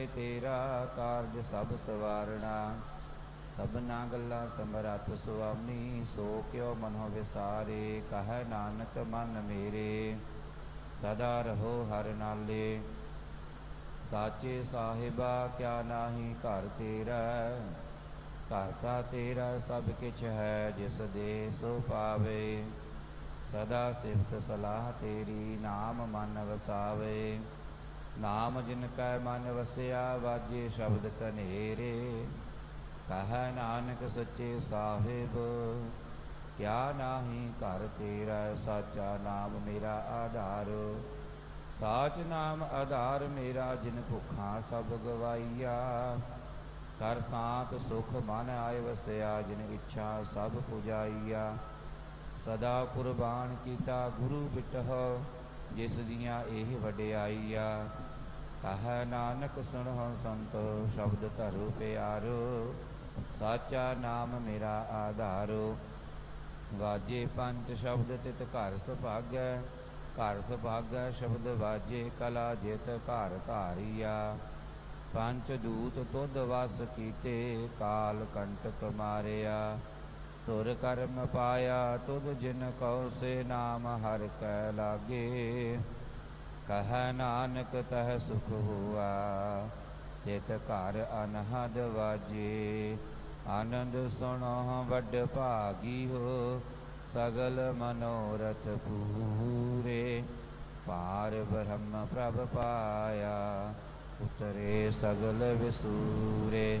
ਕਰੇ ਤੇਰਾ ਕਾਰਜ ਸਭ ਸਵਾਰਣਾ। ਸਭਨਾ ਗੱਲਾਂ ਸਮਰੱਥ ਸੁਆਮੀ, ਸੋ ਕਿਉ ਮਨੋ ਵਿਸਾਰੇ, ਕਹੈ ਨਾਨਕ ਮਨ ਮੇਰੇ। ਸਦਾ ਰਹੋ ਹਰ ਨਾਲੇ। ਸਾਚੇ ਸਾਹਿਬਾ, ਕਿਆ ਨਾਹੀ ਘਰ ਤੇਰਾ। ਘਰ ਤਾ ਤੇਰਾ ਸਭ ਕਿਛ ਹੈ, ਜਿਸ ਦੇ ਸੋ ਪਾਵੇ। ਸਦਾ ਸਿਫਤ ਸਲਾਹ ਤੇਰੀ, ਨਾਮ ਮਨ ਵਸਾਵੇ। ਨਾਮ ਜਿਨ ਕੈ ਮਨ ਵਸਿਆ, ਵਾਜੇ ਸ਼ਬਦ ਕਨੇਰੇ ਕਹੈ ਨਾਨਕ ਸੱਚੇ ਸਾਹਿਬ, ਕਿਆ ਨਾਹੀ ਘਰ ਤੇਰਾ, ਸਾਚਾ ਨਾਮ ਮੇਰਾ ਆਧਾਰ। ਸਾਚ ਨਾਮ ਆਧਾਰ ਮੇਰਾ, ਜਿਨ ਭੁੱਖਾਂ ਸਭ ਗਵਾਈਆ। ਕਰ ਸਾਤ ਸੁਖ ਮਨ ਆਏ ਵਸਿਆ, ਜਿਨ ਇੱਛਾ ਸਭ ਪੁਜਾਈਆ। ਸਦਾ ਕੁਰਬਾਨ ਕੀਤਾ ਗੁਰੂ ਬਿਟਹ ਜਿਸ ਦੀਆਂ ਇਹ ਵਡਿਆਈਆ ਕਹੈ ਨਾਨਕ ਸੁਣਹੁ ਸੰਤ ਸ਼ਬਦ ਧਰੁ ਪਿਆਰੋ। ਸਾਚਾ ਨਾਮ ਮੇਰਾ ਆਧਾਰੋ। ਵਾਜੇ ਪੰਜ ਸ਼ਬਦ ਤਿਤ ਘਰ ਸੁਭਾਗੈ ਘਰ ਸੁਭਾਗੈ ਸ਼ਬਦ ਵਾਜੇ ਕਲਾ ਜਿਤ ਘਰ ਧਾਰੀਆ। ਪੰਜ ਦੂਤ ਤੁਧ ਵਸ ਕੀਤੇ, ਕਾਲ ਕੰਟਕ ਮਾਰਿਆ। ਤੁਰ ਕਰਮ ਪਾਇਆ ਤੁਧ ਜਿਨ ਕਉ ਸੇ ਨਾਮ ਹਰ ਕੈ ਲਾਗੇ। ਕਹੈ ਨਾਨਕ ਤਹ ਸੁਖ ਹੁਆ ਤਿਤ ਘਰ ਅਨਹਦ ਵਾਜੇ। ਆਨੰਦ ਸੁਣੋ ਵੱਡ ਭਾਗੀ ਹੋ, ਸਗਲ ਮਨੋਰਥ ਪੂਰੇ। ਪਾਰ ਬ੍ਰਹਮ ਪ੍ਰਭ ਪਾਇਆ, ਉਤਰੇ ਸਗਲ ਵਿਸੂਰੇ।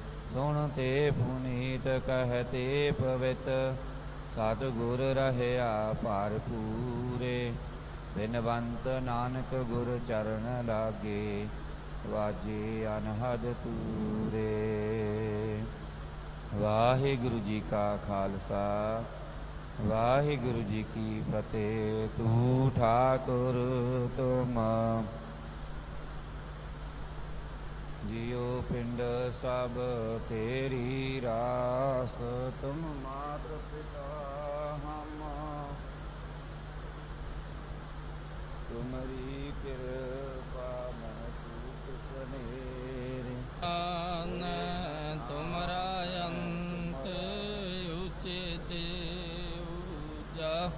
ਸੁਣ ਤੇ ਪੁਨੀਤ ਕਹਤੇ ਪਵਿੱਤ ਸਤ ਗੁਰ ਰਹਿਆ ਭਾਰ ਪੂਰੇ ਬਿਨਵੰਤ ਨਾਨਕ ਗੁਰ ਚਰਨ ਲਾਗੇ, ਵਾਜੇ ਅਨਹਦ ਤੂਰੇ। ਵਾਹਿਗੁਰੂ ਜੀ ਕਾ ਖਾਲਸਾ, ਵਾਹਿਗੁਰੂ ਜੀ ਕੀ ਫਤਿਹ। ਤੂੰ ਠਾਕੁਰ ਤੁਮ ਜਿਉ ਪਿੰਡ ਸਭ ਤੇਰੀ ਰਾਸ, ਤੁਮ ਮਾਤ ਪਿਤਾ ਹਮ। ਤੁਮਰੀ ਕਿਰਪਾ ਮਨ ਸੂਤ ਸਨੇਰੇ। ਆਨ ਤੁਮਰਾ ਅੰਤ ਉਚਿਤ ਊਜਾ।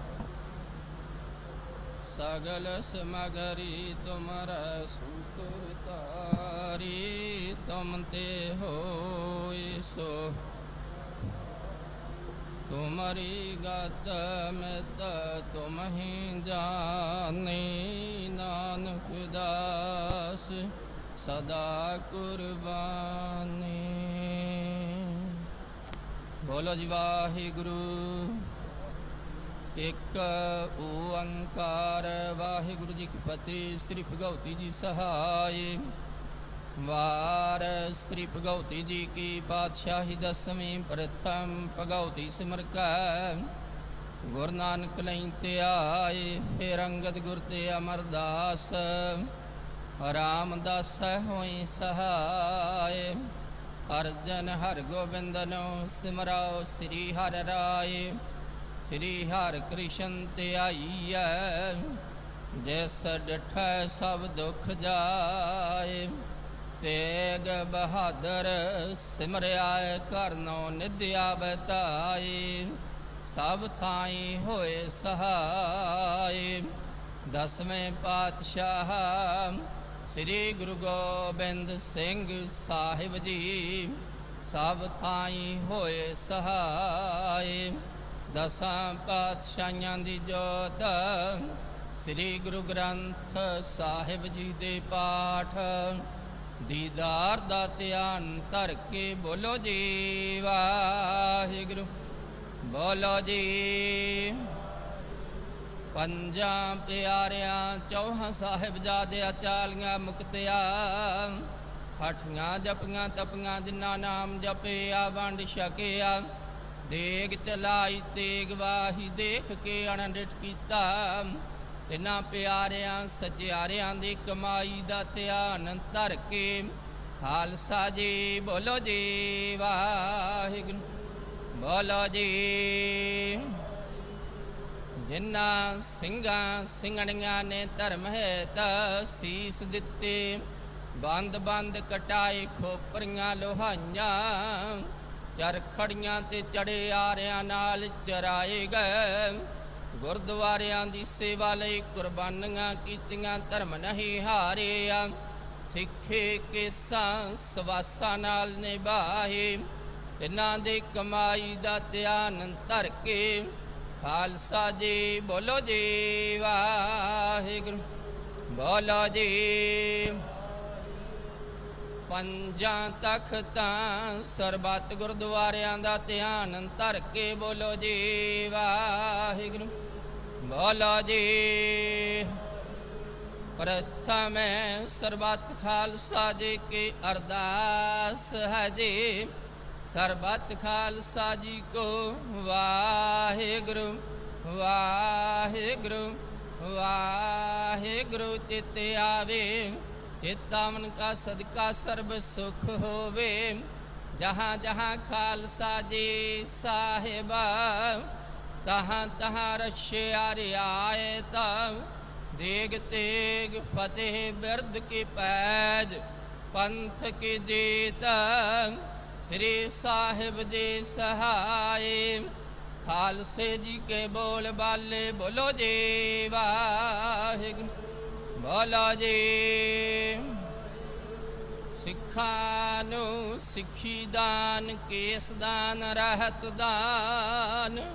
ਸਗਲ ਸਮਗਰੀ ਤੁਮਰਾ ਸੁਖ ਤਾਰੀ। ਤੁਮ ਤੇ ਹੋਇ ਸੋ। ਤੁਮਰੀ ਗਤ ਮਿਤ ਤੁਮ ਹੀ ਜਾਣੀ ਨਾਨਕ ਦਾਸ, ਸਦਾ ਕੁਰਬਾਨੀ। ਬੋਲੋ ਜੀ ਵਾਹਿਗੁਰੂ। ਇੱਕ ਓੰਕਾਰ, ਵਾਹਿਗੁਰੂ ਜੀ ਕੀ ਫਤਿਹ, ਸ੍ਰੀ ਭਗਵਤੀ ਜੀ ਸਹਾਈ। ਵਾਰ ਸ੍ਰੀ ਭਗਵਤੀ ਜੀ ਕੀ ਪਾਤਸ਼ਾਹੀ ਦਸਵੀਂ ਪ੍ਰਥਮ ਭਗਵਤੀ ਸਿਮਰ ਕੈ। ਗੁਰ ਨਾਨਕ ਲਈ ਤੇ ਆਏ, ਫਿਰ ਅੰਗਦ ਗੁਰ ਤੇ ਅਮਰਦਾਸ। ਰਾਮਦਾਸ ਹੋਈ ਸਹਾਏ, ਅਰਜਨ ਹਰ ਨੂੰ ਸਿਮਰਾਓ ਸ੍ਰੀ ਹਰ ਰਾਏ। ਸ੍ਰੀ ਹਰ ਕ੍ਰਿਸ਼ਨ ਤੇ ਆਈਐ, ਜਿਸ ਡਠੈ ਸਭ ਦੁਖ ਜਾਏ। ਤੇਗ ਬਹਾਦਰ ਸਿਮਰਿਆ ਕਰਨੋ ਨਿਧਿਆ ਬਤਾਈ ਸਭ ਥਾਈ ਹੋਏ ਸਹਾਈ। ਦਸਵੇਂ ਪਾਤਸ਼ਾਹ ਸ੍ਰੀ ਗੁਰੂ ਗੋਬਿੰਦ ਸਿੰਘ ਸਾਹਿਬ ਜੀ, ਸਭ ਥਾਈ ਹੋਏ ਸਹਾਈ। ਦਸਾਂ ਪਾਤਸ਼ਾਹਾਂ ਦੀ ਜੋਤ ਸ੍ਰੀ ਗੁਰੂ ਗ੍ਰੰਥ ਸਾਹਿਬ ਜੀ ਦੇ ਪਾਠ ਦੀਦਾਰ ਦਾ ਧਿਆਨ ਧਰ ਕੇ ਬੋਲੋ ਜੀ, ਵਾਹਿਗੁਰੂ। ਬੋਲੋ ਜੀ। ਪੰਜਾਂ ਪਿਆਰਿਆਂ, ਚੌਹਾਂ ਸਾਹਿਬਜ਼ਾਦਿਆਂ ਚਾਲੀਆਂ ਮੁਕਤਿਆਂ, ਹਠੀਆਂ ਜਪੀਆਂ, ਤਪੀਆਂ, ਜਿਨ੍ਹਾਂ ਨਾਮ ਜਪਿਆ ਵੰਡ ਛਕਿਆ ਦੇਗ ਚਲਾਈ, ਤੇਗ ਵਾਹੀ, ਦੇਖ ਕੇ ਅਣਡਿਠ ਕੀਤਾ। ਤਿਨਾਂ ਪਿਆਰਿਆਂ ਸਚਿਆਰਿਆਂ ਦੀ ਕਮਾਈ ਦਾ ਧਿਆਨ ਧਰ ਕੇ ਖਾਲਸਾ ਜੀ, ਬੋਲੋ ਜੀ, ਵਾਹਿਗੁਰੂ, ਬੋਲੋ ਜੀ। ਜਿਨ੍ਹਾਂ ਸਿੰਘਾਂ ਸਿੰਘਣੀਆਂ ਨੇ ਧਰਮ ਹੈ ਤਾਂ ਸੀਸ ਦਿੱਤੇ, ਬੰਦ ਬੰਦ ਕਟਾਏ ਖੋਪਰੀਆਂ ਲੋਹਾਈਆਂ, ਚਰਖੜੀਆਂ ਤੇ ਚੜੇ ਆਰਿਆਂ ਨਾਲ ਚਰਾਏ ਗਏ। ਗੁਰਦੁਆਰਿਆਂ ਦੀ ਸੇਵਾ ਲਈ ਕੁਰਬਾਨੀਆਂ ਕੀਤੀਆਂ, ਧਰਮ ਨਹੀਂ ਹਾਰਿਆ। ਸਿੱਖੇ ਕੇਸਾਂ ਸਵਾਸਾਂ ਨਾਲ ਨਿਭਾਏ। ਇਹਨਾਂ ਦੇ ਕਮਾਈ ਦਾ ਧਿਆਨ ਧਰ ਕੇ ਖਾਲਸਾ ਜੀ ਬੋਲੋ ਜੀ, ਵਾਹਿਗੁਰੂ ਬੋਲੋ ਜੀ। ਪੰਜਾਂ ਤਖਤਾਂ ਸਰਬੱਤ ਗੁਰਦੁਆਰਿਆਂ ਦਾ ਧਿਆਨ ਧਰ ਕੇ ਬੋਲੋ ਜੀ, ਵਾਹਿਗੁਰੂ। ਬੋਲੋ ਜੀ। ਪ੍ਰਥਮ ਸਰਬੱਤ ਖਾਲਸਾ ਜੀ ਕੀ ਅਰਦਾਸ ਹੈ ਜੀ। ਸਰਬੱਤ ਖਾਲਸਾ ਜੀ ਕੋ ਵਾਹਿਗੁਰੂ ਵਾਹਿਗੁਰੂ ਵਾਹਿਗੁਰੂ, ਚਿਤ ਆਵੇ। ਚਿਤਾਵਨ ਕਾ ਸਦਕਾ ਸਰਬ ਸੁਖ ਹੋਵੇ, ਜਹਾਂ ਜਹਾਂ ਖਾਲਸਾ ਜੀ ਸਾਹਿਬਾ, ਤਹਾਂ ਤਹਾਂ ਰਸ਼ਿਆ ਰਿਆਏ ਤਾ ਦੇਗ ਤੇਗ ਫਤਿਹ ਬਿਰਦ ਕੀ ਪੈਜ, ਪੰਥ ਕੀ ਜੀਤ, ਸ੍ਰੀ ਸਾਹਿਬ ਜੀ ਸਹਾਏ ਖਾਲਸੇ ਜੀ ਕੇ ਬੋਲ ਬਾਲੇ ਬੋਲੋ ਜੀ ਵਾਹਿਗੁਰੂ, ਬੋਲੋ ਜੀ ਖਾਨ ਨੂੰ ਸਿੱਖੀ ਦਾਨ, ਕੇਸ ਦਾਨ, ਰਹਿਤ ਦਾਨ।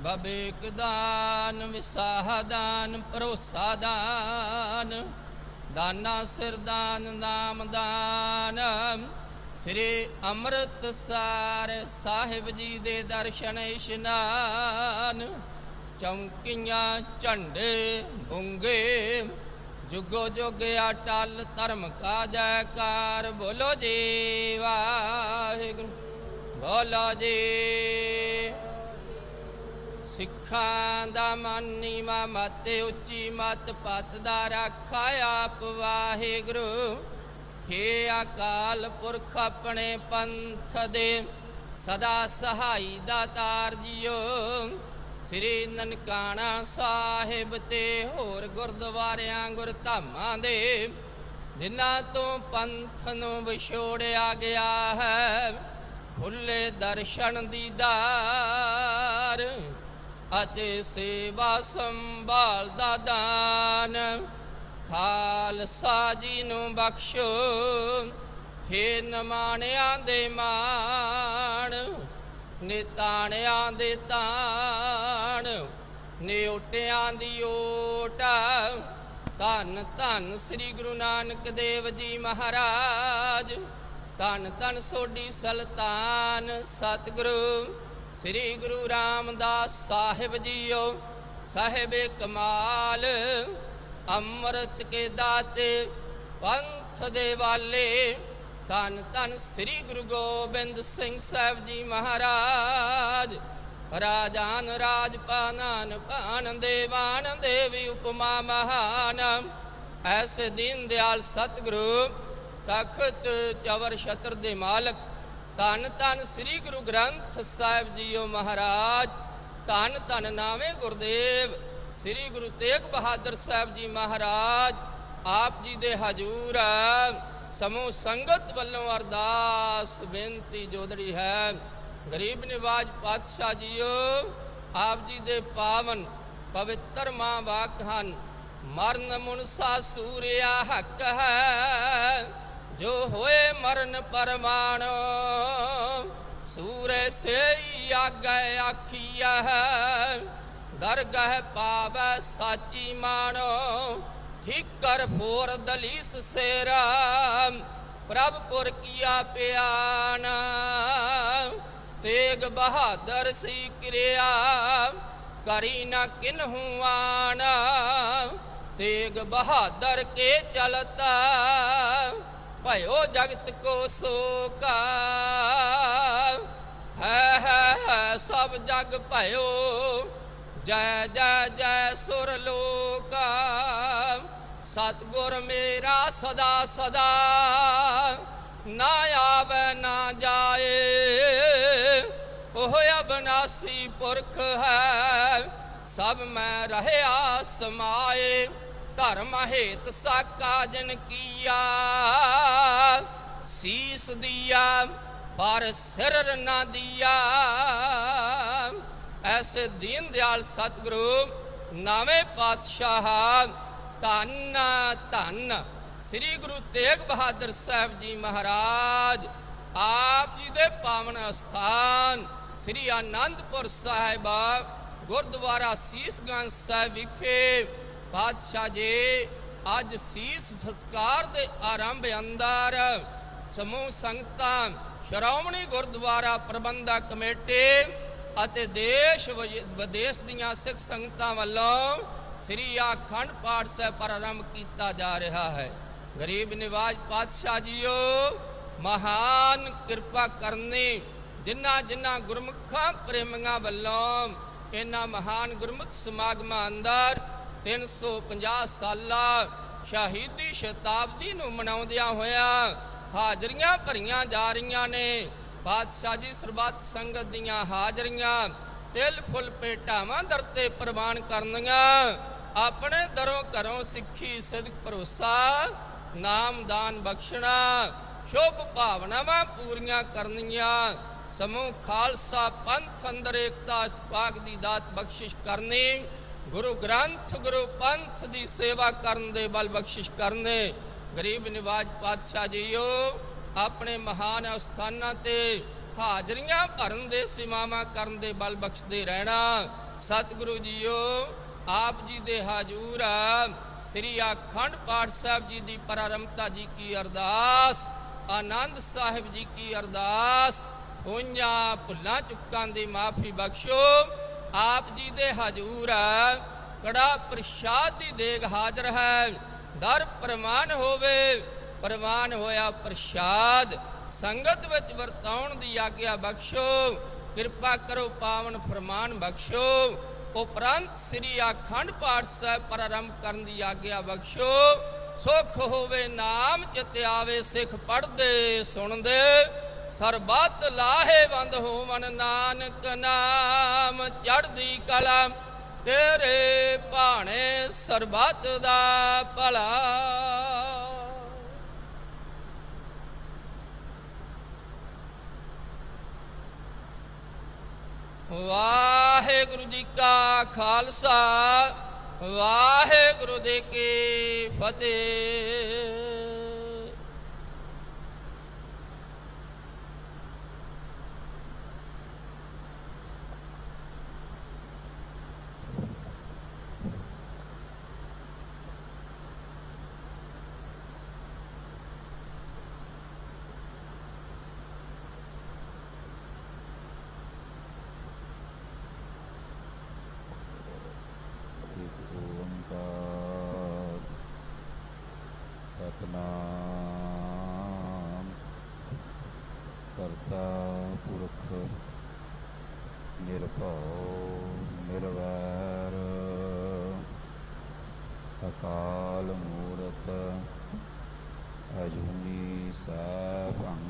ਬਬੇਕ ਦਾਨ, ਵਿਸਾਹ ਦਾਨ, ਭਰੋਸਾ ਦਾਨ। ਦਾਨਾ ਸਿਰ ਦਾਨ, ਨਾਮ ਦਾਨ। ਸ੍ਰੀ ਅੰਮ੍ਰਿਤਸਰ ਸਾਹਿਬ ਜੀ ਦੇ ਦਰਸ਼ਨ ਇਸ਼ਨਾਨ। ਚੌਂਕੀਆਂ, ਝੰਡੇ ਬੁੰਗੇ ਜੁਗੋ ਜੁਗ ਅਟਲ ਧਰਮ ਕਾ ਜੈਕਾਰ ਬੋਲੋ ਜੀ ਵਾਹਿਗੁਰੂ, ਬੋਲੋ ਜੀ। ਸਿੱਖਾਂ ਦਾ ਮਨ ਨੀਵਾ ਮਤ, ਉੱਚੀ ਮਤ ਪਤ ਦਾ ਰੱਖਾ ਆਪ ਵਾਹਿਗੁਰੂ। ਹੇ ਅਕਾਲ ਪੁਰਖ ਆਪਣੇ ਪੰਥ ਦੇ ਸਦਾ ਸਹਾਈ ਦਾਤਾਰ ਜੀਓ। ਸ੍ਰੀ ਨਨਕਾਣਾ ਸਾਹਿਬ ਤੇ ਹੋਰ ਗੁਰਦੁਆਰਿਆਂ ਗੁਰਧਾਮਾਂ ਦੇ, ਜਿਨ੍ਹਾਂ ਤੋਂ ਪੰਥ ਨੂੰ ਵਿਛੋੜਿਆ ਗਿਆ ਹੈ, ਖੁੱਲੇ ਦਰਸ਼ਨ ਦੀਦਾਰ ਅਤੇ ਸੇਵਾ ਸੰਭਾਲ ਦਾ ਦਾਨ। ਖਾਲਸਾ ਜੀ ਨੂੰ ਬਖਸ਼ੋ ਹੇ ਨਮਾਣਿਆਂ ਦੇ ਮਾਣ। ਨਿਤਾਣਿਆਂ ਦੇ ਤਾਣ, ਨਿਉਟਿਆਂ ਦੀ ਓਟ। ਧੰਨ ਧੰਨ ਸ੍ਰੀ ਗੁਰੂ ਨਾਨਕ ਦੇਵ ਜੀ ਮਹਾਰਾਜ। ਧੰਨ ਧੰਨ ਸੋਢੀ ਸਲਤਾਨ ਸਤਿਗੁਰੂ ਸ੍ਰੀ ਗੁਰੂ ਰਾਮਦਾਸ ਸਾਹਿਬ ਜੀਓ। ਸਾਹਿਬੇ ਕਮਾਲ, ਅੰਮ੍ਰਿਤ ਕੇ ਦਾਤੇ, ਪੰਥ ਦੇ ਵਾਲੇ। ਧੰਨ ਧੰਨ ਸ੍ਰੀ ਗੁਰੂ ਗੋਬਿੰਦ ਸਿੰਘ ਸਾਹਿਬ ਜੀ ਮਹਾਰਾਜ। ਰਾਜਾਨ ਰਾਜਪਾਨਾਨ ਪਾਨ ਦੇਵਾਨ ਦੇਵੀ ਉਪਮਾ ਮਹਾਨ। ਐਸੇ ਦੀਨ ਦਿਆਲ ਸਤਿਗੁਰੂ, ਤਖਤ ਚਵਰ ਛਤਰ ਦੇ ਮਾਲਕ। ਧੰਨ ਧੰਨ ਸ੍ਰੀ ਗੁਰੂ ਗ੍ਰੰਥ ਸਾਹਿਬ ਜੀਓ ਮਹਾਰਾਜ। ਧੰਨ ਧੰਨ ਨਾਵੇਂ ਗੁਰਦੇਵ, ਸ੍ਰੀ ਗੁਰੂ ਤੇਗ ਬਹਾਦਰ ਸਾਹਿਬ ਜੀ ਮਹਾਰਾਜ। ਆਪ ਜੀ ਦੇ ਹਜੂਰ ਸਮੂਹ ਸੰਗਤ ਵੱਲੋਂ ਅਰਦਾਸ ਬੇਨਤੀ ਜੋਦੜੀ ਹੈ। ਗਰੀਬ ਨਿਵਾਜ ਪਾਤਸ਼ਾਹ ਜੀਓ, ਆਪ ਜੀ ਦੇ ਪਾਵਨ ਪਵਿੱਤਰ ਮਾਂ ਵਾਕ ਹਨ। ਮਰਨ ਮੁਨਸਾ ਸੂਰਿਆ ਹੱਕ ਹੈ, ਜੋ ਹੋਏ ਮਰਨ ਪਰਮਾਣੋ। ਸੂਰੇ ਸੇ ਆਗੇ ਆਖੀਆ ਹੈ, ਦਰਗਹ ਪਾਵੈ ਸਾਚੀ ਮਾਣੋ। ਠੀਕਰ ਫੋਰ ਦਲੀਸ ਪ੍ਰਭ ਪੁਰ ਕੀਆ ਪਿਆਨ, ਤੇਗ ਬਹਾਦਰ ਸੀ ਕਿਰਿਆ, ਕਰੀ ਨਾ ਕਿਨਹੂ ਆਣਾ ਤੇਗ ਬਹਾਦਰ ਕੇ ਚਲਤਾ, ਭਇਓ ਜਗਤ ਕੋ ਸੋਕਾ। ਹੈ ਹੈ ਹੈ, ਸਭ ਜਗ ਭਇਓ, ਜੈ ਜੈ ਜੈ ਸੁਰ ਲੋਕਾ। ਸਤਗੁਰ ਮੇਰਾ ਸਦਾ ਸਦਾ ਨਾ ਆਵੇ, ਨਾ ਜਾਏ। ਉਹ ਅਬਨਾਸੀ ਪੁਰਖ ਹੈ, ਸਭ ਮੈਂ ਰਹਿਆ ਸਮਾਏ। ਧਰਮ ਹੇਤ ਸਾਕਾ ਜਨ ਕੀਆ। ਸੀਸ ਦੀਆ, ਪਰ ਸਿਰ ਨਾ ਦਿਆ। ਐਸੇ ਦੀਨ ਦਿਆਲ ਸਤਿਗੁਰੂ, ਨਾਵੇਂ ਪਾਤਸ਼ਾਹ ਧੰਨ ਧੰਨ। ਸ੍ਰੀ ਗੁਰੂ ਤੇਗ ਬਹਾਦਰ ਸਾਹਿਬ ਜੀ ਮਹਾਰਾਜ, ਆਪ ਜੀ ਦੇ ਪਾਵਨ ਅਸਥਾਨ, ਸ੍ਰੀ ਆਨੰਦਪੁਰ ਸਾਹਿਬ, ਗੁਰਦੁਆਰਾ ਸੀਸਗੰਜ ਸਾਹਿਬ ਵਿਖੇ। ਪਾਤਸ਼ਾਹ ਜੀ, ਅੱਜ ਸੀਸ ਸੰਸਕਾਰ ਦੇ ਆਰੰਭ ਅੰਦਰ ਸਮੂਹ ਸੰਗਤਾਂ, ਸ਼੍ਰੋਮਣੀ ਗੁਰਦੁਆਰਾ ਪ੍ਰਬੰਧਕ ਕਮੇਟੀ ਅਤੇ ਦੇਸ਼ ਵਿਦੇਸ਼ ਦੀਆਂ ਸਿੱਖ ਸੰਗਤਾਂ ਵੱਲੋਂ ਸ੍ਰੀ ਆਖੰਡ ਪਾਠ ਸਾਹਿਬ ਪ੍ਰਾਰੰਭ ਕੀਤਾ ਜਾ ਰਿਹਾ ਹੈ। ਗਰੀਬ ਨਿਵਾਜ ਪਾਤਸ਼ਾਹ ਜੀਓ, ਮਹਾਨ ਕਿਰਪਾ ਕਰਨੀ, ਜਿਨ੍ਹਾਂ ਜਿਨ੍ਹਾਂ ਗੁਰਮੁਖਾਂ ਪ੍ਰੇਮੀਆਂ ਵੱਲੋਂ, ਇਹਨਾਂ ਮਹਾਨ ਗੁਰਮੁਖ ਸਮਾਗਮਾਂ ਅੰਦਰ 350 ਸਾਲਾ ਸ਼ਹੀਦੀ ਸ਼ਤਾਬਦੀ ਨੂੰ ਮਨਾਉਂਦਿਆਂ ਹੋਇਆ ਹਾਜ਼ਰੀਆਂ ਭਰੀਆਂ ਜਾ ਰਹੀਆਂ ਨੇ। ਪਾਤਸ਼ਾਹ ਜੀ ਸਰਬੱਤ ਸੰਗਤ ਦੀਆਂ ਹਾਜ਼ਰੀਆਂ ਤਿਲ ਫੁੱਲ ਪੇਟਾਵਾਂ ਦਰ ਤੇ ਪ੍ਰਵਾਨ ਕਰਨੀਆਂ। ਆਪਣੇ ਦਰੋਂ ਘਰੋਂ ਸਿੱਖੀ ਸਿਦਕ ਭਰੋਸਾ ਨਾਮਦਾਨ ਬਖਸ਼ਣਾ, ਸ਼ੁਭ ਭਾਵਨਾਵਾਂ ਪੂਰੀਆਂ ਕਰਨੀਆਂ। ਸਮੂਹ ਖਾਲਸਾ ਪੰਥ ਅੰਦਰ ਏਕਤਾ ਪਾਕ ਦੀ ਦਾਤ ਬਖਸ਼ਿਸ਼ ਕਰਨੀ, ਗੁਰੂ ਗ੍ਰੰਥ, ਗੁਰੂ ਪੰਥ ਦੀ ਸੇਵਾ ਕਰਨ ਦੇ ਬਲ ਬਖਸ਼ਿਸ਼ ਕਰਨੇ। ਗਰੀਬ ਨਿਵਾਜ ਪਾਤਸ਼ਾਹ ਜੀਓ, ਆਪਣੇ ਮਹਾਨ ਅਸਥਾਨਾਂ ਤੇ ਹਾਜ਼ਰੀਆਂ ਭਰਨ ਦੇ ਸਿਮਾਵਾਂ ਕਰਨ ਦੇ ਬਲ ਬਖਸ਼ਦੇ ਰਹਿਣਾ। ਸਤਿਗੁਰੂ ਜੀਓ ਆਪ ਜੀ ਦੇ ਹਾਜ਼ੂਰ ਸ੍ਰੀ ਅਖੰਡ ਪਾਠ ਸਾਹਿਬ ਜੀ ਦੀ ਪ੍ਰਾਰੰਭਤਾ ਜੀ ਕੀ ਅਰਦਾਸ, ਆਨੰਦ ਸਾਹਿਬ ਜੀ ਕੀ ਅਰਦਾਸ, ਹੋਈਆਂ ਭੁੱਲਾਂ ਚੁੱਕਾਂ ਦੀ ਮਾਫੀ ਬਖਸ਼ੋ। ਆਪ ਜੀ ਦੇ ਹਜੂਰ ਕੜਾ ਪ੍ਰਸ਼ਾਦ ਦੀ ਦੇਗ ਹਾਜ਼ਰ ਹੈ। ਦਰ ਪ੍ਰਮਾਨ ਹੋਵੇ, ਪ੍ਰਮਾਨ ਹੋਇਆ ਪ੍ਰਸ਼ਾਦ। ਸੰਗਤ ਵਿੱਚ ਵਰਤਾਉਣ ਦੀ ਆਗਿਆ ਬਖਸ਼ੋ। ਕਿਰਪਾ ਕਰੋ, ਪਾਵਨ ਪ੍ਰਮਾਨ ਬਖਸ਼ੋ। ਉਪਰੰਤ ਸ੍ਰੀ ਅਖੰਡ ਪਾਠ ਸਾਹਿਬ ਪ੍ਰਾਰੰਭ ਕਰਨ ਦੀ ਆਗਿਆ ਬਖਸ਼ੋ। ਸੁਖ ਹੋਵੇ ਨਾਮ, ਚਿਤ ਆਵੇ ਸਿੱਖ ਪੜਦੇ ਸੁਣਦੇ। ਸਰਬੱਤ ਲਾਹੇਵੰਦ ਹੋਵਨ ਨਾਨਕ ਨਾਮ, ਚੜ੍ਹਦੀ ਕਲਾ ਤੇਰੇ ਭਾਣੇ ਸਰਬੱਤ ਦਾ ਭਲਾ। ਵਾਹਿਗੁਰੂ ਜੀ ਕਾ ਖਾਲਸਾ ਵਾਹਿਗੁਰੂ ਜੀ ਕੀ ਫਤਿਹ ਇਕ ਓੰਕਾਰ ਸਤਨਾਮ ਕਰਤਾ ਪੁਰਖ ਨਿਰਭਉ ਨਿਰਵੈਰ ਅਕਾਲ ਮੂਰਤ ਅਜੂਨੀ ਸੈਭੰ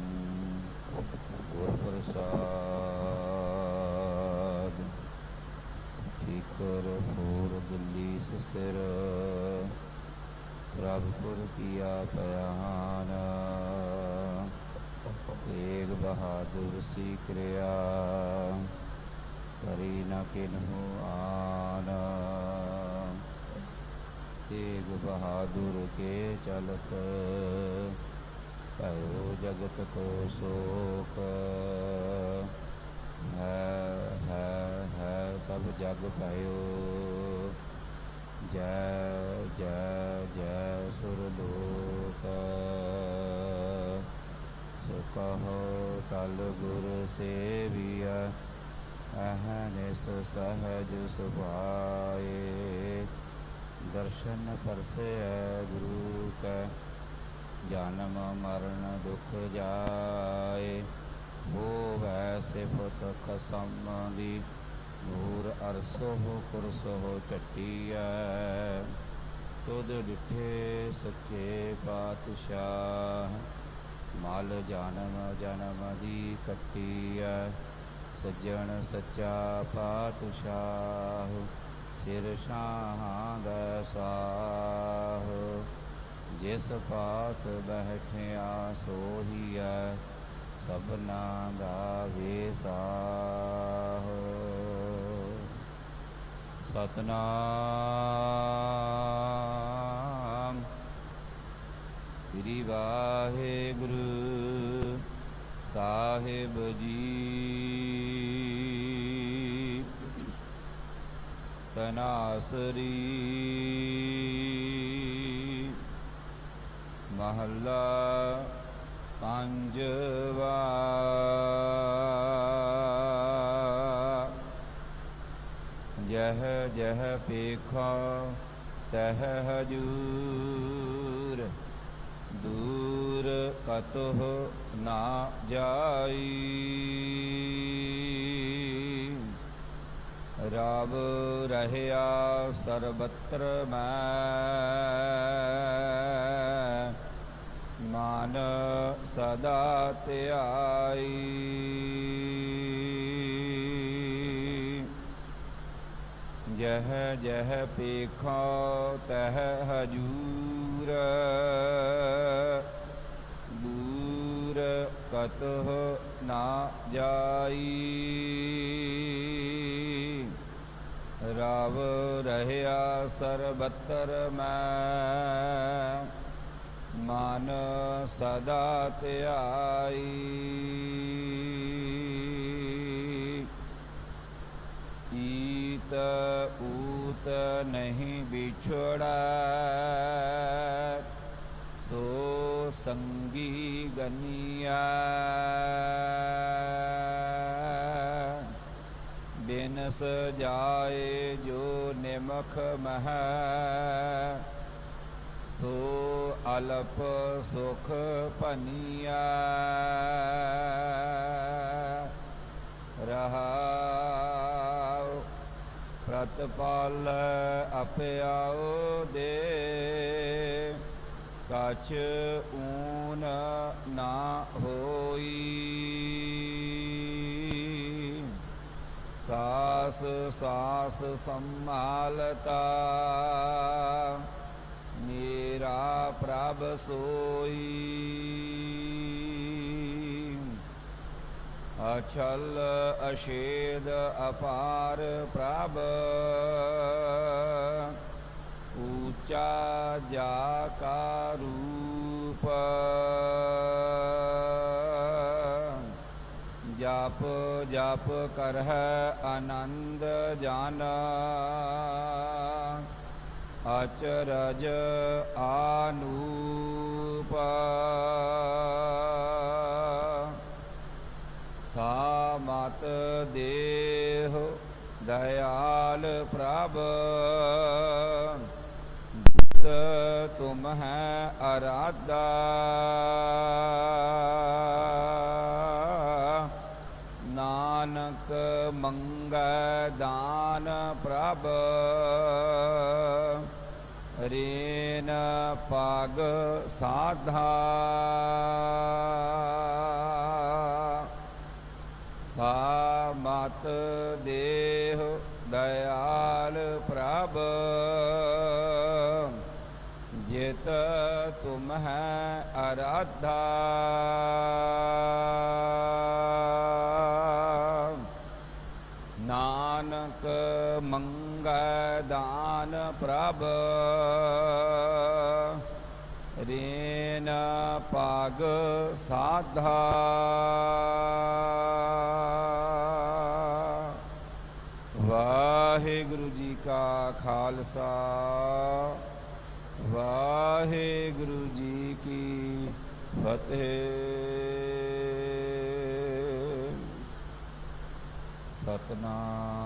ਗੁਰ ਪ੍ਰਸਾਦ ਠੀਕਰ ਫੂਰ ਦਿੱਲੀ ਸਿਰ ਪ੍ਰਭ ਪੁਰ ਕੀਆ ਪਿਆਨ ਏਕ ਬਹਾਦਰ ਸੀ ਕਿਰਿਆ ਕਰੀ ਨ ਕਿਨਹੂ ਆਨ ਤੇਗ ਬਹਾਦੁਰ ਕੇ ਚਲਤ, ਭਇਓ ਜਗਤ ਕੋ ਸੋਕ ਹੈ ਹੈ ਹੈ, ਸਭ ਜਗ ਭਇਓ। ਜੈ ਜੈ ਜੈ ਸੁਰ ਲੋਕ। ਸੋ ਕਹੋ ਕਲ ਗੁਰ ਸੇਵੀਆ ਅਹਨਿਸ ਸਹਜ ਸੁਭਾਏ, ਦਰਸ਼ਨ ਪਰਸੈ ਗੁਰੂ ਕੈ, ਜਨਮ ਮਰਨ ਦੁਖ ਜਾਏ, ਹੋਵੈ ਸਿਫਤ ਕਸਮ ਦੀ, ਨੂਰ ਅਰਸੋ ਕੁਰਸੋ ਚੱਟੀਐ ਤੁਧ ਡਿਠੇ ਸੱਚੇ ਪਾਤਸ਼ਾਹ, ਮਲ ਜਨਮ ਜਨਮ ਦੀ ਕੱਟੀਐ। ਸੱਜਣ ਸੱਚਾ ਪਾਤਸ਼ਾਹ, ਸਿਰ ਸ਼ਾਹਾਂ ਦਾ ਸਾਹ। ਜਿਸ ਪਾਸ ਬੈਠਿਆ ਸੋਹੀਐ, ਸਭਨਾ ਦਾ ਵੇਸਾਹ। ਸਤਨਾਮ ਸ੍ਰੀ ਵਾਹਿਗੁਰੂ, ਸਾਹਿਬ ਜੀ ਤਨਾਸਰੀ ਮਹੱਲਾ ਪੰਜਵਾ। ਜਹ ਜਹ ਪੇਖਾ ਤਹ ਹਜੂਰ। ਦੂਰ ਕਤਹ ਨਾ ਜਾਈ। ਰਬ ਰਹਿਆ ਸਰਬਤਰ ਮੈਂ। ਮਨ ਸਦਾ ਧਿਆਈ। ਜਹ ਜਹ ਪੇਖਾ ਤਹ ਹਜੂਰ। ਦੂਰ ਕਤਹ ਨਾ ਜਾਈ। ਰਵ ਰਹਿਆ ਸਰਬਤਰ ਮੈਂ ਮਨ ਸਦਾ ਧਿਆਈ। ਈਤ ਊਤ ਨਹੀਂ ਵਿਛੜਾ ਸੋ ਸੰਗੀ ਗਨੀਆ ਬਿਨਸ ਜਾਏ ਜੋ ਨਿਮਖ ਮਹਿ, ਸੋ ਅਲਪ ਸੁਖ ਭਨੀਆ ਰਹਾਉ, ਪ੍ਰਤਪਾਲ ਅਪਿਆਉ ਦੇ, ਕਛ ਊਨ ਨਾ ਹੋਈ। ਸਾਸ ਸਾਸ ਸੰਭਾਲਤਾ। ਮੇਰਾ ਪ੍ਰਭ ਸੋਈ। ਅਛਲ ਅਸ਼ੇਦ ਅਪਾਰ ਪ੍ਰਭ। ਊਚਾ ਜਾ ਕਾ ਰੂਪ। ਜਪ ਜਪ ਕਰਹਿ ਆਨੰਦ ਜਨ। ਅਚਰਜ ਆਨੂਪ। ਸਾ ਮਤ ਦੇਹ ਦਇਆਲ ਪ੍ਰਭ। ਤੁਮ ਹੈ ਅਰਾਧਾ। ਨਾਨਕ ਮੰਗੈ ਦਾਨ ਪ੍ਰਭ। ਰੇਨ ਪਗ ਸਾਧਾ। ਸਾ ਮਤ ਦੇਹ ਦਇਆਲ ਪ੍ਰਭ। ਜਿਤ ਤੁਮ ਹੈ ਅਰਾਧਾ ਨਾਨਕ ਮੰਗੈ ਦਾਨ ਪ੍ਰਭ ਰੇਨ ਪਗ ਸਾਧਾ ਵਾਹਿਗੁਰੂ ਜੀ ਕਾ ਖਾਲਸਾ ਵਾਹਿਗੁਰੂ ਜੀ ਕੀ ਫਤਿਹ ਸਤਨਾਮ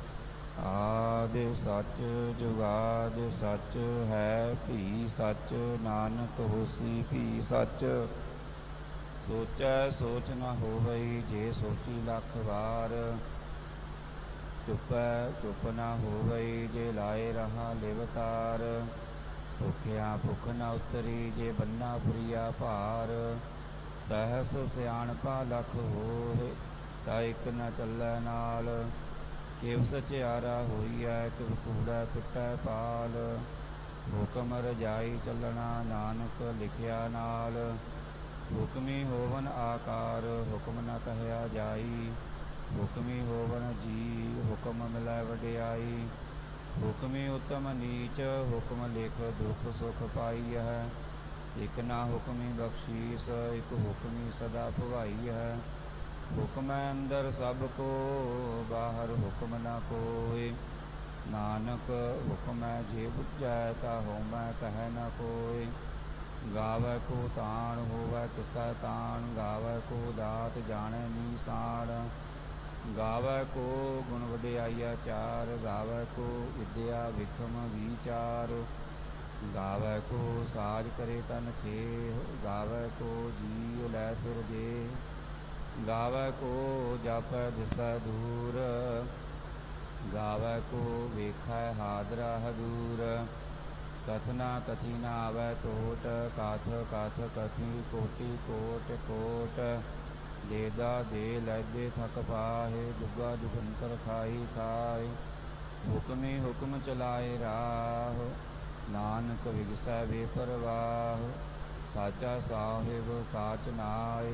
ਆਦਿ ਸੱਚ, ਜੁਗਾਦ ਸੱਚ ਹੈ, ਭੀ ਸੱਚ, ਨਾਨਕ ਹੋਸੀ ਭੀ ਸੱਚ। ਸੋਚੈ ਸੋਚ ਨਾ ਹੋਵਈ, ਜੇ ਸੋਚੀ ਲੱਖ ਵਾਰ। ਚੁਪੈ ਚੁੱਪ ਨਾ ਹੋਵਈ, ਜੇ ਲਾਏ ਰਹਾ ਲਿਵਤਾਰ ਭੁਖਿਆ ਭੁਖ ਨਾ ਉਤਰੀ, ਜੇ ਬੰਨਾ ਪੁਰੀਆ ਭਾਰ। ਸਹਸ ਸਿਆਣਪਾ ਲਖ ਹੋਏ ਤਾ ਇਕ ਨ ਚੱਲੈ ਨਾਲ। ਕਿਵ ਸਚਿਆਰਾ ਹੋਈਐ ਕਿਵ ਕੂੜਾ ਪਿੱਟੈ ਪਾਲ। ਹੁਕਮ ਰਜਾਈ ਚੱਲਣਾ ਨਾਨਕ ਲਿਖਿਆ ਨਾਲ। ਹੁਕਮੀ ਹੋਵਨ ਆਕਾਰ, ਹੁਕਮ ਨ ਕਹਿਆ ਜਾਈ। ਹੁਕਮੀ ਹੋਵਨ ਜੀ ਹੁਕਮ ਮਿਲੈ ਵਡਿਆਈ। ਹੁਕਮੀ ਉਤਮ ਨੀਚ, ਹੁਕਮ ਲਿਖ ਦੁਖ ਸੁਖ ਪਾਈ ਹੈ। ਇਕ ਨਾ ਹੁਕਮੀ ਬਖਸ਼ੀਸ, ਇਕ ਹੁਕਮੀ ਸਦਾ ਭਵਾਈ ਹੈ। ਹੁਕਮ ਅੰਦਰ ਸਭ ਕੋ, ਬਾਹਰ ਹੁਕਮ ਨਾ ਕੋਏ ਨਾਨਕ ਹੁਕਮ ਜੇ ਬੁਝੈ ਤਾ ਹੋਮੈ ਕਹਿ ਨਾ ਕੋਏ ਗਾਵੈ ਕੋ ਤਾਣ, ਹੋਵੈ ਕਿਸੈ ਤਾਣ। ਗਾਵੈ ਕੋ ਦਾਤ ਜਾਣੈ ਨੀਸਾਨ ਗਾਵੈ ਕੋ ਗੁਣ ਵਡਿਆਈਆ ਚਾਰ। ਗਾਵੈ ਕੋ ਵਿਦਿਆ ਵਿਖਮ ਵਿਚਾਰ। ਗਾਵੈ ਕੋ ਸਾਜ ਕਰੇ ਤਨ ਖੇ ਗਾਵੈ ਕੋ ਜੀਉ ਲੈ ਤੁਰ ਦੇ ਗਾਵੈ ਕੋ ਜਾਪੈ ਦਿਸੈ ਦੂਰ, ਗਾਵੈ ਕੋ ਵੇਖੈ ਹਾਦਰਾ ਹਦੂਰ ਕਥਨਾ ਕਥੀ ਨਾ ਆਵੈ ਟੋਟ, ਕਾਥ ਕਾਥ ਕਥੀ ਕੋਟੀ ਕੋਟ ਕੋਟ। ਦੇਦਾ ਦੇ ਲੈਦੇ ਥਕ ਪਾਹੇ, ਦੁਗਾ ਦੁਖੰਤਰ ਖਾਈ ਖਾਏ ਹੁਕਮੇ ਹੁਕਮ ਚਲਾਏ ਰਾਹ, ਨਾਨਕ ਵਿਗਸੈ ਬੇਪਰਵਾਹ। ਸਾਚਾ ਸਾਹਿਬ ਸਾਚ ਨਾਏ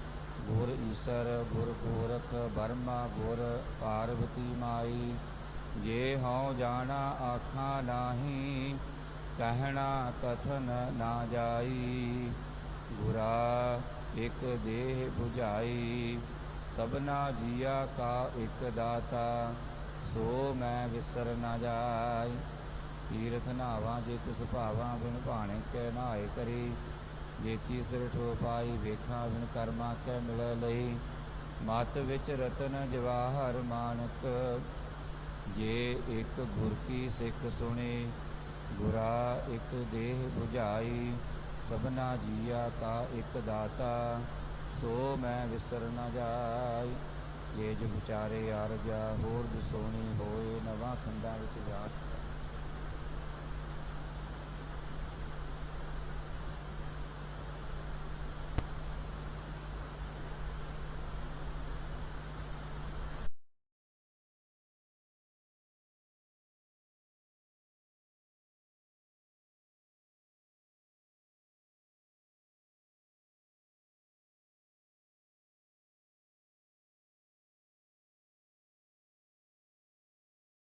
ਗੁਰ ਈਸਰ, ਗੁਰ ਗੋਰਖ ਬਰਮਾ, ਗੁਰ ਪਾਰਵਤੀ ਮਾਈ। ਜੇ ਹਉ ਜਾਣਾ ਆਖਾਂ ਨਾਹੀ, ਕਹਿਣਾ ਕਥਨ ਨਾ ਜਾਈ। ਗੁਰਾ ਇਕ ਦੇਹ 부ਝਾਈ ਸਭਨਾ ਜੀਆ ਕਾ ਇਕ ਦਾਤਾ, ਸੋ ਮੈਂ ਵਿਸਰ ਨਾ ਜਾਈ। ਤੀਰਥ ਨਾਵਾਂ ਜੇ ਤਿਸ ਭਾਵਾਂ ਬਿਨ ਭਾਣੇ ਕੈ ਨਾਏ ਕਰੀ। ਜੇਤੀ ਸਿਰ ਠੋ ਪਾਈ ਵੇਖਾਂ ਬਿਨ ਕਰਮਾ ਕੈ ਮਿਲੈ ਲਈ। ਮਤ ਵਿੱਚ ਰਤਨ ਜਵਾਹਰ ਮਾਨਕ। ਜੇ ਇੱਕ ਗੁਰ ਕੀ ਸਿੱਖ ਸੁਣੇ, ਗੁਰਾ ਇੱਕ ਦੇਹ 부ਝਾਈ ਸਭਨਾ ਜੀਆ ਕਾ ਇੱਕ ਦਾਤਾ, ਸੋ ਮੈਂ ਵਿਸਰ ਨਾ ਜਾਈ। ਜੇ ਜੋ ਵਿਚਾਰੇ ਅਰਜਾ ਹੋਰ ਦਿਸੋਣੀ ਹੋਏ, ਨਵਾਂ ਖੰਡਾਂ ਵਿੱਚ ਜਾ